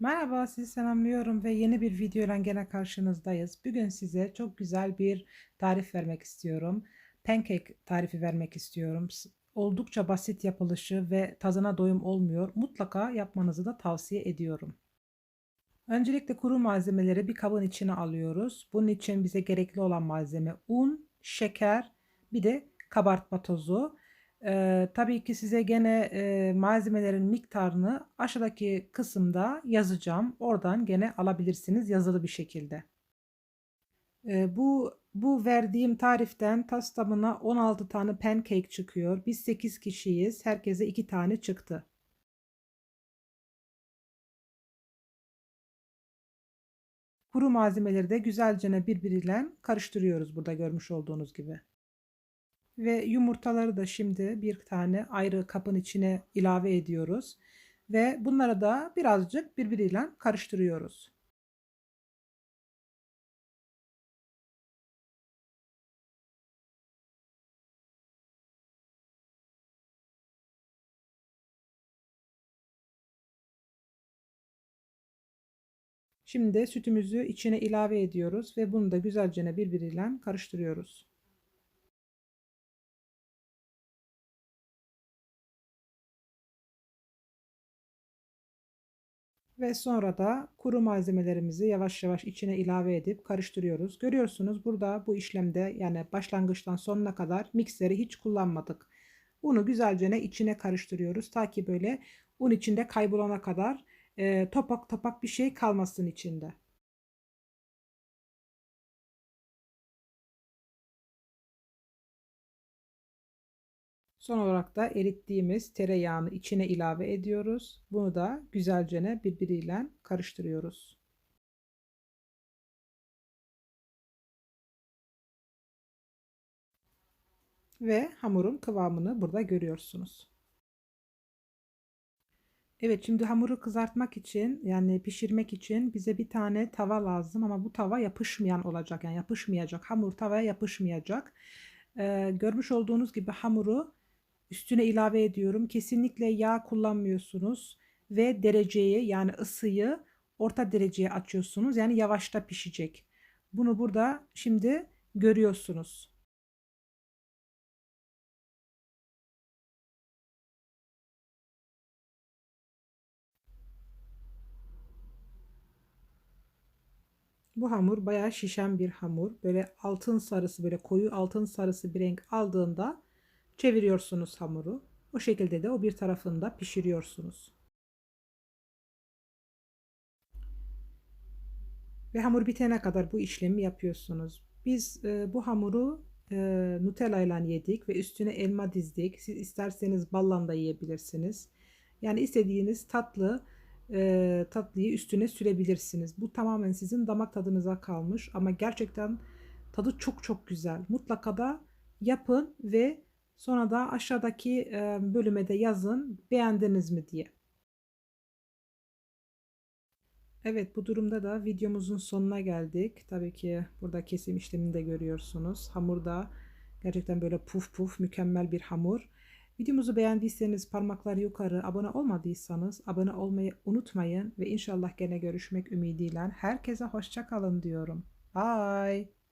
Merhaba, sizi selamlıyorum ve yeni bir video ile gene karşınızdayız. Bugün size çok güzel bir tarif vermek istiyorum. Pancake tarifi vermek istiyorum. Oldukça basit yapılışı ve tadına doyum olmuyor. Mutlaka yapmanızı da tavsiye ediyorum. Öncelikle kuru malzemeleri bir kabın içine alıyoruz. Bunun için bize gerekli olan malzeme un, şeker, bir de kabartma tozu. Ee, tabii ki size gene e, malzemelerin miktarını aşağıdaki kısımda yazacağım. Oradan gene alabilirsiniz yazılı bir şekilde. Ee, bu bu verdiğim tariften tas tamına 16 tane pancake çıkıyor. Biz 8 kişiyiz. Herkese 2 tane çıktı. Kuru malzemeleri de güzelce birbiriyle karıştırıyoruz burada görmüş olduğunuz gibi. Ve yumurtaları da şimdi bir tane ayrı kabın içine ilave ediyoruz. Ve bunları da birazcık birbiriyle karıştırıyoruz. Şimdi sütümüzü içine ilave ediyoruz ve bunu da güzelce birbiriyle karıştırıyoruz. Ve sonra da kuru malzemelerimizi yavaş yavaş içine ilave edip karıştırıyoruz. Görüyorsunuz burada bu işlemde yani başlangıçtan sonuna kadar mikseri hiç kullanmadık. Unu güzelce içine karıştırıyoruz. Ta ki böyle un içinde kaybolana kadar e, topak topak bir şey kalmasın içinde. Son olarak da erittiğimiz tereyağını içine ilave ediyoruz. Bunu da güzelce birbiriyle karıştırıyoruz. Ve hamurun kıvamını burada görüyorsunuz. Evet şimdi hamuru kızartmak için yani pişirmek için bize bir tane tava lazım ama bu tava yapışmayan olacak yani yapışmayacak hamur tavaya yapışmayacak. Ee, görmüş olduğunuz gibi hamuru üstüne ilave ediyorum. Kesinlikle yağ kullanmıyorsunuz ve dereceyi yani ısıyı orta dereceye açıyorsunuz. Yani yavaşta pişecek. Bunu burada şimdi görüyorsunuz. Bu hamur bayağı şişen bir hamur. Böyle altın sarısı böyle koyu altın sarısı bir renk aldığında çeviriyorsunuz hamuru. O şekilde de o bir tarafında pişiriyorsunuz. Ve hamur bitene kadar bu işlemi yapıyorsunuz. Biz e, bu hamuru e, Nutella ile yedik ve üstüne elma dizdik. Siz isterseniz ballan da yiyebilirsiniz. Yani istediğiniz tatlı e, tatlıyı üstüne sürebilirsiniz. Bu tamamen sizin damak tadınıza kalmış ama gerçekten tadı çok çok güzel. Mutlaka da yapın ve sonra da aşağıdaki e, bölüme de yazın beğendiniz mi diye. Evet bu durumda da videomuzun sonuna geldik. Tabii ki burada kesim işlemini de görüyorsunuz. Hamur da gerçekten böyle puf puf mükemmel bir hamur. Videomuzu beğendiyseniz parmaklar yukarı, abone olmadıysanız abone olmayı unutmayın ve inşallah gene görüşmek ümidiyle herkese hoşça kalın diyorum. Bye.